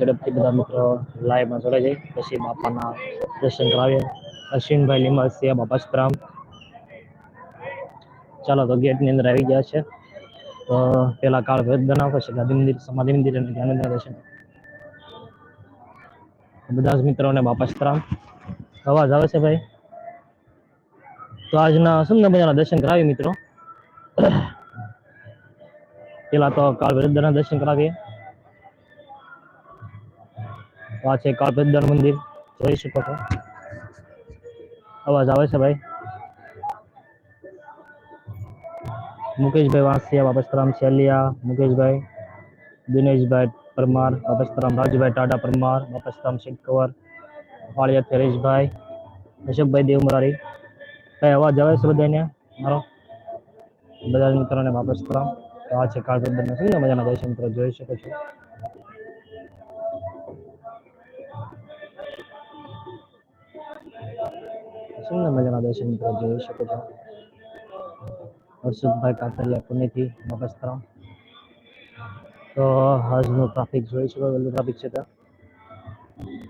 ઝડપથી બધા મિત્રો લાઈવમાં જોડાઈ જાય. પછી બાપાના દર્શન કરાવીએ. અશ્વિનભાઈ લીમરસિંહ બાપા સીતારામ ચાલો, તો ગેટની અંદર આવી ગયા છે. તો પેલા કાળ ભેદ બનાવ પછી ગાંધી મંદિર, સમાધિ મંદિર અને ધ્યાન દર્શન. બધા જ મિત્રોને બાપા સીતારામ અવાજ આવે છે ભાઈ? તો આજના સુંદર મજાના દર્શન કરાવીએ મિત્રો? પેલા તો કાળ ભૈરવના દર્શન કરાવીએ. આ છે કાળ ભૈરવ મંદિર જોઈ શકો છો અવાજ આવે છે ભાઈ મુકેશભાઈ વાંસિયા બાપસ્તરામ છેલિયા મુકેશભાઈ દિનેશભાઈ પરમાર બાપસ્તરામ રાજુભાઈ ટાટા પરમાર બાપસ્તરામ શેખવર વાળિયા થેરેશભાઈ અશોકભાઈ દેવ મુરારી કઈ અવાજ આવે છે બધાને મારો બધા જ મિત્રોને બાપસ્તરામ તો આ છે કાળભદ્રના સુંદર મજાના દર્શન મિત્રો જોઈ શકો છો સુંદર મજાના દર્શન મિત્રો જોઈ શકો છો. હર્ષદભાઈ કાતરિયા પુણેથી બાપસ્તરામ તો આજનું ટ્રાફિક જોઈ શકો વેલું ટ્રાફિક છે તો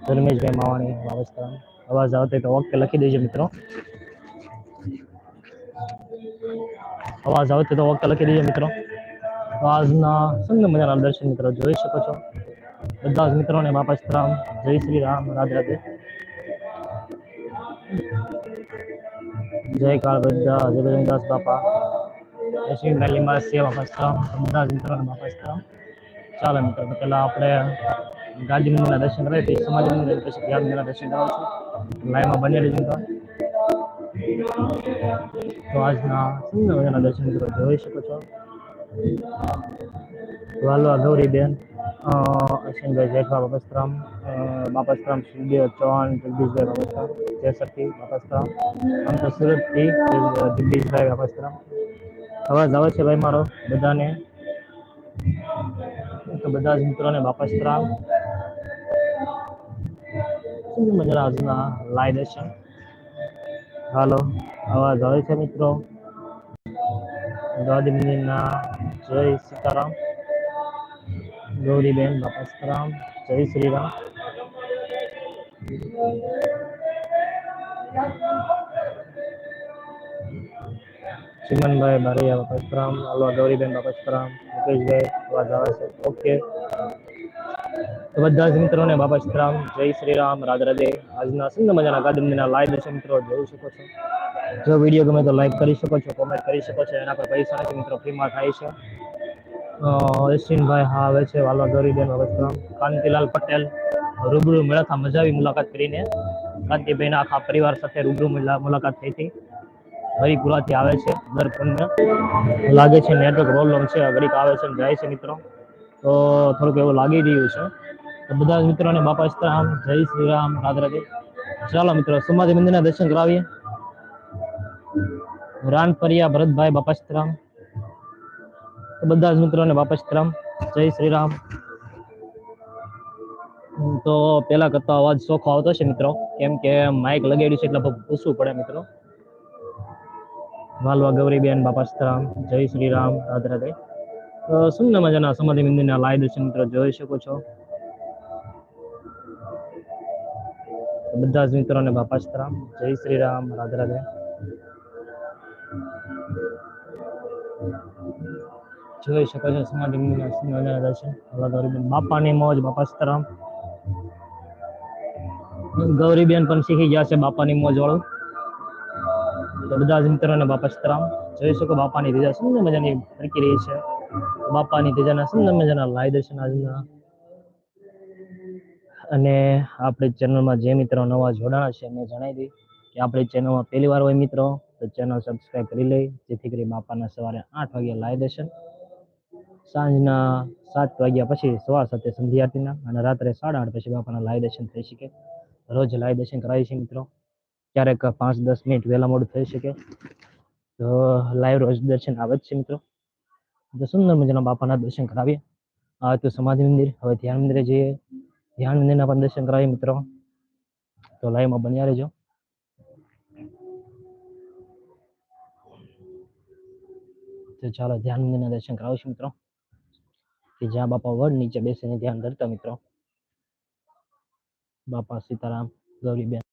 ધર્મેશભાઈ માવાણી બાપસ્તરામ અવાજ આવતો તો ઓકે લખી દેજો મિત્રો. અવાજ આવતો તો ઓકે લખી દેજો મિત્રો. આજના સુંદર મજાના દર્શન મિત્રો જોઈ શકો છો. બધા જ મિત્રોને બાપસ્તરામ જય શ્રી રામ. રાધે રાધે. જય કાળ બધા જય બજરંગદાસ બાપા અશ્વિનભાઈ લીંબા સેવા બાપસ્તરામ બધા જ મિત્રોને બાપસ્તરામ ચાલો મિત્રો પહેલાં આપણે ગાંધી દર્શન કરીએ, પછી સમાજ મંદિર, પછી ધ્યાન મંદિરના દર્શન કરાવું છું લાઈવમાં બની મિત્રો તો આજના સુંદર મજાના દર્શન જોઈ શકો છો? વાલવા ગૌરીબેન અશ્વિનભાઈ જેઠવા બાપસરામ બાપસ્તરામ સુખદેવ ચૌહાણ, જગદીશભાઈ બાપસ્તરામ જયસરથી બાપસ્તરામ, આમ તો સુરતથી જગદીશભાઈ બાપસ્તરામ. અવાજ આવે છે ભાઈ મારો બધાને? તો બધા જ મિત્રોને બાપસ્તરામ. મજાના આજના લાઈ દર્શન હાલો, અવાજ આવે છે મિત્રો. દ્વાદી મંદિરના જય સીતારામ. ગૌરીબેન બાપસ્તરામ જય શ્રી રામ ચિમનભાઈ બારૈયા બાપસ્તરામ હલવા ગૌરીબેન બાપસ્તરામ મુકેશભાઈ અવાજ આવે છે ઓકે તો બધા જ મિત્રોને બાપસ્તરામ જય શ્રી રામ રાધે રાધે આજના સુંદર મજાના ગાંધી મંદિરના લાઈવ દર્શન મિત્રો જોઈ શકો છો। જો વીડિયો ગમે તો લાઈક કરી શકો છો કોમેન્ટ કરી શકો છો, એના પર પૈસા નથી, મિત્રો, ફ્રીમાં થાય છે. અ, અશ્વિનભાઈ હા આવે છે વાલવા ગૌરીબેન બાપસ્તરામ કાંતિલાલ પટેલ રૂબરૂ મળ્યા હતા મજા આવી મુલાકાત કરીને. કાંતિભાઈના આખા પરિવાર સાથે રૂબરૂ મુલા- મુલાકાત થઈ હતી. હરિપુરાથી આવે છે દર પૂનમે લાગે છે નેટવર્ક પ્રોબ્લેમ છે ઘડીક આવે છે ને જાય છે મિત્રો. તો થોડુંક એવું લાગી રહ્યું છે. તો બધા જ મિત્રોને બાપા સીતારામ જય શ્રી રામ રાધે રાધે. ચાલો મિત્રો સમાધિ મંદિરના દર્શન કરાવીએ. રાનપરિયા ભરતભાઈ બાપા સીતારામ તો બધા જ મિત્રોને વાપસ રામ જય શ્રી રામ તો પેલા કરતા અવાજ ચોખ્ખો આવતો છે મિત્રો. કેમ કે માઇક લગાડ્યું છે એટલે પૂછવું પડે મિત્રો. વાલવા ગૌરીબેન બાપા સીતારામ જય શ્રી રામ રાધે. રાધે સુંદર મજાના સમાધિ મંદિરના લાઈવ દર્શન મિત્રો, જોઈ શકો છો. બધા જ મિત્રોને બાપાસ્તરામ જય શ્રી રામ રાધે રાધે. જોઈ શકો છો. ગૌરીબેન બાપાની મોજ, બાપા સીતારામ. ગૌરીબેન પણ શીખી ગયા છે બાપાની મોજ વાળું. તો બધા જ મિત્રોને બાપા સીતારામ. જોઈ શકો બાપાની ધજા સુંદર મજાની ફરકી રહી છે. બાપાની ધજાના સુંદર મજાના લાય દર્શન આજના. અને આપણી ચેનલમાં જે મિત્રો નવા જોડાણા છે મેં જણાવી દઈ કે આપણી ચેનલમાં પહેલી વાર હોય મિત્રો, તો ચેનલ સબસ્ક્રાઈબ કરી લઈ જેથી કરી બાપાના સવારે આઠ વાગ્યા લાઈ દર્શન. સાંજના સાત વાગ્યા પછી સવાર સાથે સંધ્યા આરતીના અને રાત્રે સાડા આઠ પછી બાપાના લાઈ દર્શન થઈ શકે. રોજ લાઈ દર્શન કરાવીએ છે મિત્રો. ક્યારેક પાંચ દસ મિનિટ વહેલા મોડું થઈ શકે. તો લાઈવ રોજ દર્શન આવે જ છે મિત્રો. તો સુંદર મજાના બાપાના દર્શન કરાવીએ. આ તો સમાધિ મંદિર. હવે ધ્યાન મંદિરે જઈએ. ધ્યાન મંદિરના પણ દર્શન કરાવીએ મિત્રો. તો લાઈવમાં બન્યા રહેજો. તો ચાલો ધ્યાન મંદિરના દર્શન કરાવીશું મિત્રો. કે જ્યાં બાપા વડ નીચે બેસીને ધ્યાન ધરતા મિત્રો. બાપા સીતારામ ગૌરીબેન.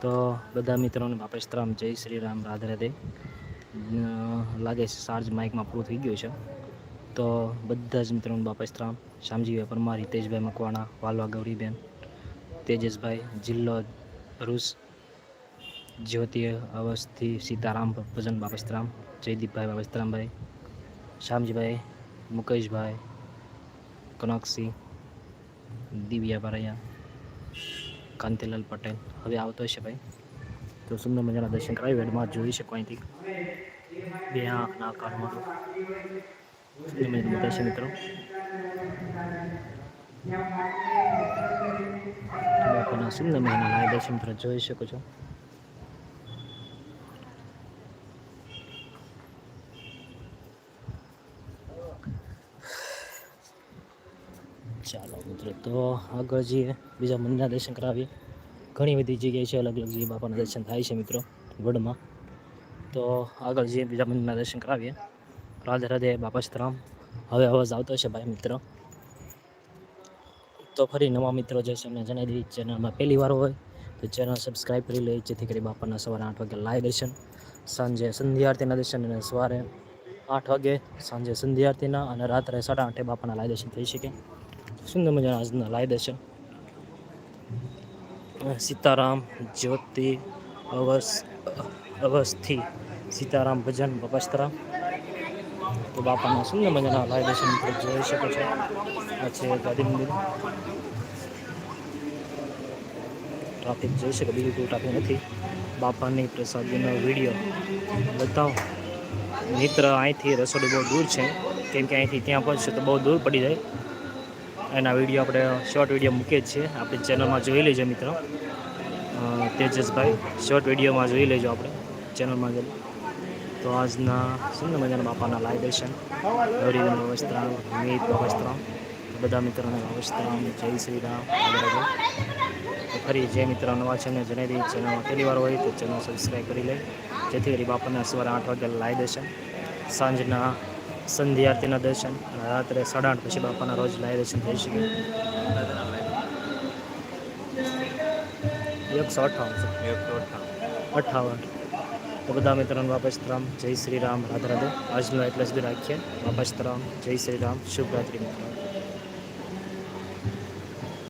તો બધા મિત્રોને બાપા સીતારામ જય શ્રી રામ રાધે. રાધે લાગે છે ચાર્જ માઇકમાં પૂરું થઈ ગયું છે. તો બધા જ મિત્રોને બાપા સીતારામ શ્યામજીભાઈ પરમાર હિતેશભાઈ મકવાણા, વાલવા ગૌરીબેન, તેજસભાઈ, જિલ્લો રૂસ, જ્યોતિ અવસ્થી, સીતારામ ભજન બાપા જયદીપભાઈ બાપા સીતારામભાઈ શ્યામજીભાઈ મુકેશભાઈ, કનકસિંહ, દિવ્યા બારૈયા કાંતિલાલ પટેલ. હવે આવતો હશે ભાઈ. તો સુંદર મજાના દર્શન કરાવી, વેડમાં જોઈ શકો અહીંથી. બે આંખના કાળમાં સુંદર મજાનું દર્શન મિત્રો. સુંદર મહિના દર્શન મિત્રો જોઈ શકો છો ચાલો મિત્રો તો આગળ જઈએ, બીજા મંદિરના દર્શન કરાવીએ. ઘણી બધી જગ્યાએ છે, અલગ અલગ જગ્યાએ બાપાના દર્શન થાય છે મિત્રો, વડમાં. તો આગળ જઈએ, બીજા મંદિરના દર્શન કરાવીએ. રાધે રાધે બાપા શ્રામ હવે અવાજ આવતો છે ભાઈ મિત્રો. તો ફરી નવા મિત્રો જે છે, એમને જણાવી દીધી ચેનલમાં પહેલી વાર હોય, તો ચેનલ સબસ્ક્રાઈબ કરી લે, જેથી કરી બાપાના સવારે આઠ વાગે લાઈવ દર્શન. સાંજે સંધ્યા આરતીના દર્શન અને સવારે આઠ વાગે સાંજે સંધ્યા આરતીના અને રાત્રે સાડા આઠે બાપાના લાઈવ દર્શન થઈ શકે. સુંદર મજાના આજના લાયદે છે. સીતારામ, જ્યોતિ, અવસ અવસ્થી, સીતારામ, ભજન બાપા તો બાપાના સુંદર મજાના લાયદે મિત્રો, જોઈ શકો છો. આ છે ગાંધી મંદિર. ટ્રાફિક જોઈ શકે, બીજું કોઈ ટ્રાફિક નથી. બાપાની પ્રસાદીનો વીડિયો બતાવો. મિત્ર અહીંથી રસોડું બહુ દૂર છે. કેમ કે અહીંથી ત્યાં પહોંચશે તો બહુ દૂર પડી જાય. એના વીડિયો આપણે શોર્ટ વીડિયો મૂકીએ જ છીએ. આપણી ચેનલમાં જોઈ લેજો મિત્રો. તેજસભાઈ શોર્ટ વિડીયોમાં જોઈ લેજો આપણે ચેનલમાં જઈ તો આજના સુંદર મજાના બાપાના લાય દર્શન ગૌરીબેન વસ્ત્રામ મીત વસ્ત્રામ બધા મિત્રોને વસ્ત્રામ જય શ્રી રામ. તો ફરી જે મિત્રો નવા છે ને જણાવી દઈએ ચેનલમાં પહેલી વાર હોય તો ચેનલ સબસ્ક્રાઈબ કરી લે. જેથી કરી બાપાના સવારે આઠ વાગે લાય દર્શન સાંજના સંધ્યા આરતીના દર્શન. રાત્રે સાડા આઠ પછી બાપાના રોજ લાય દર્શન થઈ શકે. એકસો અઠ્ઠાવન. અઠાવન તો બધા મિત્રોને વાપસ જય શ્રી રામ રાધે રાધે. આજનો એટલે જ રાખીએ. વાપસ જય શ્રી રામ. શુભરાત્રિ મિત્રો.